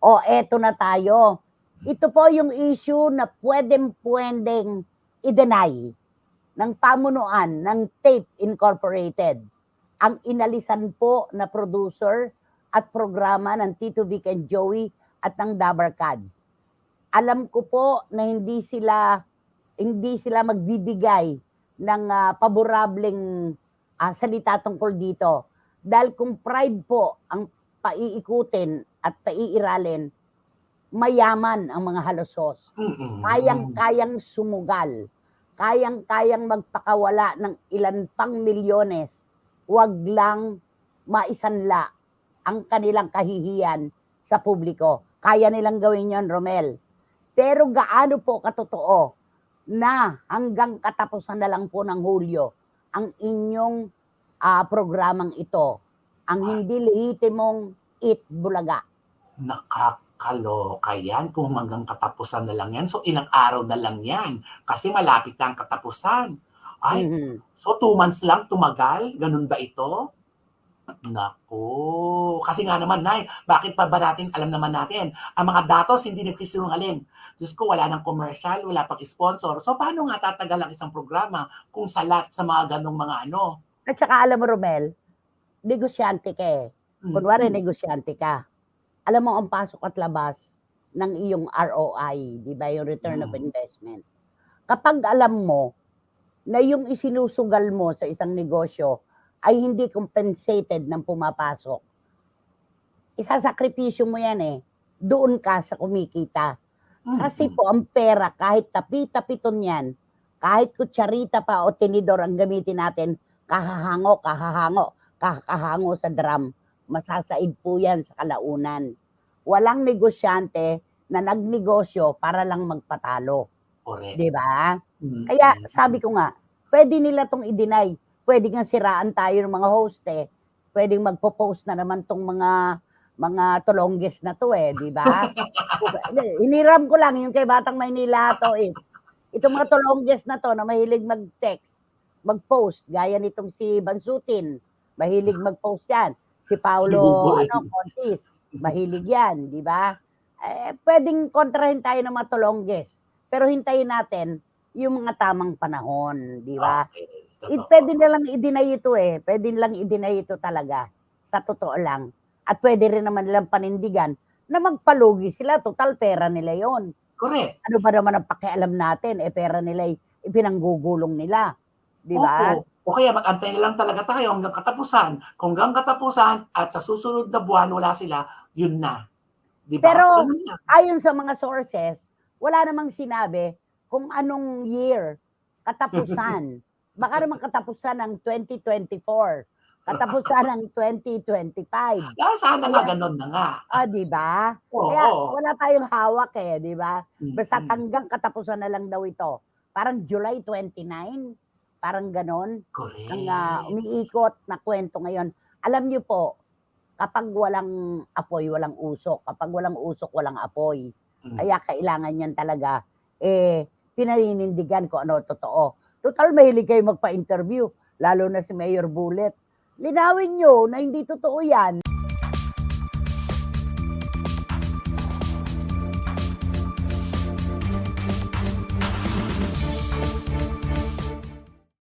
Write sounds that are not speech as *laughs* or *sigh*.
O, eto na tayo. Ito po yung issue na pwedeng-pwedeng i-deny ng pamunuan ng Tape Incorporated. Ang inalisan po na producer at programa ng Tito Vic and Joey at ng Dabar Cats. Alam ko po na hindi sila hindi sila magbibigay ng ah, paborableng ah, salita tungkol dito. Dahil kung pride po ang paiikutin at paiiralin, mayaman ang mga halosos. Kayang-kayang sumugal. Kayang-kayang magpakawala ng ilan pang milyones. Huwag lang maisanla ang kanilang kahihiyan sa publiko. Kaya nilang gawin yon Romel. Pero gaano po katotoo na hanggang katapusan na lang po ng Hulyo ang inyong ah, programang ito, ang hindi lehitimong It Bulaga. Nakakaloka yan kung hanggang katapusan na lang yan. So ilang araw na lang yan. Kasi malapit na ang katapusan. Ay, Mhm. so two months lang tumagal? Ganun ba ito? Naku. Kasi nga naman, Nay, bakit pa ba natin, alam naman natin, ang mga datos hindi nagsisinungaling. Diyos ko, wala ng commercial, wala pang sponsor. So, paano nga tatagal ang isang programa kung salat sa mga ganong mga ano? At saka alam mo, Romel, negosyante ka eh. Kunwari, mm. negosyante ka. Alam mo ang pasok at labas ng iyong ROI, di ba, yung return of Mm. investment. Kapag alam mo na yung isinusugal mo sa isang negosyo ay hindi compensated ng pumapasok, isasakripisyo mo yan eh. Doon ka sa kumikita. Kasi Mm, po ang pera, kahit tapi-tapiton yan, kahit kutsarita pa o tinidor ang gamitin natin, kahahango, kahahango, kakahango sa drum, masasaid po yan sa kalaunan. Walang negosyante na nagnegosyo para lang magpatalo. Correct. Di ba? Mm, Kaya sabi ko nga, pwede nila tong i-deny. Pwede nga siraan tayo ng mga host eh. Pwedeng magpo-post na naman tong mga mga tulongges na to eh, di ba? *laughs* Hiniram ko lang yung kay Batang Maynila to eh. Itong mga tulongges na to na mahilig mag-text, mag-post, gaya nitong si Bansutin, mahilig mag-post yan. Si Paulo Buboy. ano, Contis, mahilig yan, di ba? Eh, pwedeng kontrahin tayo ng mga tulongges. Pero hintayin natin yung mga tamang panahon, di ba? Okay, I- totoo. pwede na lang i-deny ito eh. Pwede lang i-deny ito talaga. Sa totoo lang. At pwede rin naman nilang panindigan na magpalugi sila. Total, pera nila yon. Correct. Ano ba naman ang pakialam natin? Eh, pera nila, ipinanggugulong nila. Di ba? Opo. O kaya mag-antay na lang talaga tayo hanggang katapusan. Kung hanggang katapusan at sa susunod na buwan wala sila, yun na. Di ba? Pero- na. Ayon sa mga sources, wala namang sinabi kung anong year katapusan. *laughs* Baka naman katapusan ng 2024. Katapusan ng 2025. Ah, sana nga ganun na nga. Ah, di ba? Oo. Kaya wala tayong hawak eh, di ba? Basta hanggang katapusan na lang daw ito. Parang July 29, parang ganon. Correct. Ang ah, umiikot na kwento ngayon. Alam niyo po, kapag walang apoy, walang usok. Kapag walang usok, walang apoy. Mm. Kaya kailangan yan talaga, eh, pinaninindigan ko ano totoo. Total, mahilig kayo magpa-interview, lalo na si Mayor Bullet. Linawin nyo na hindi totoo yan.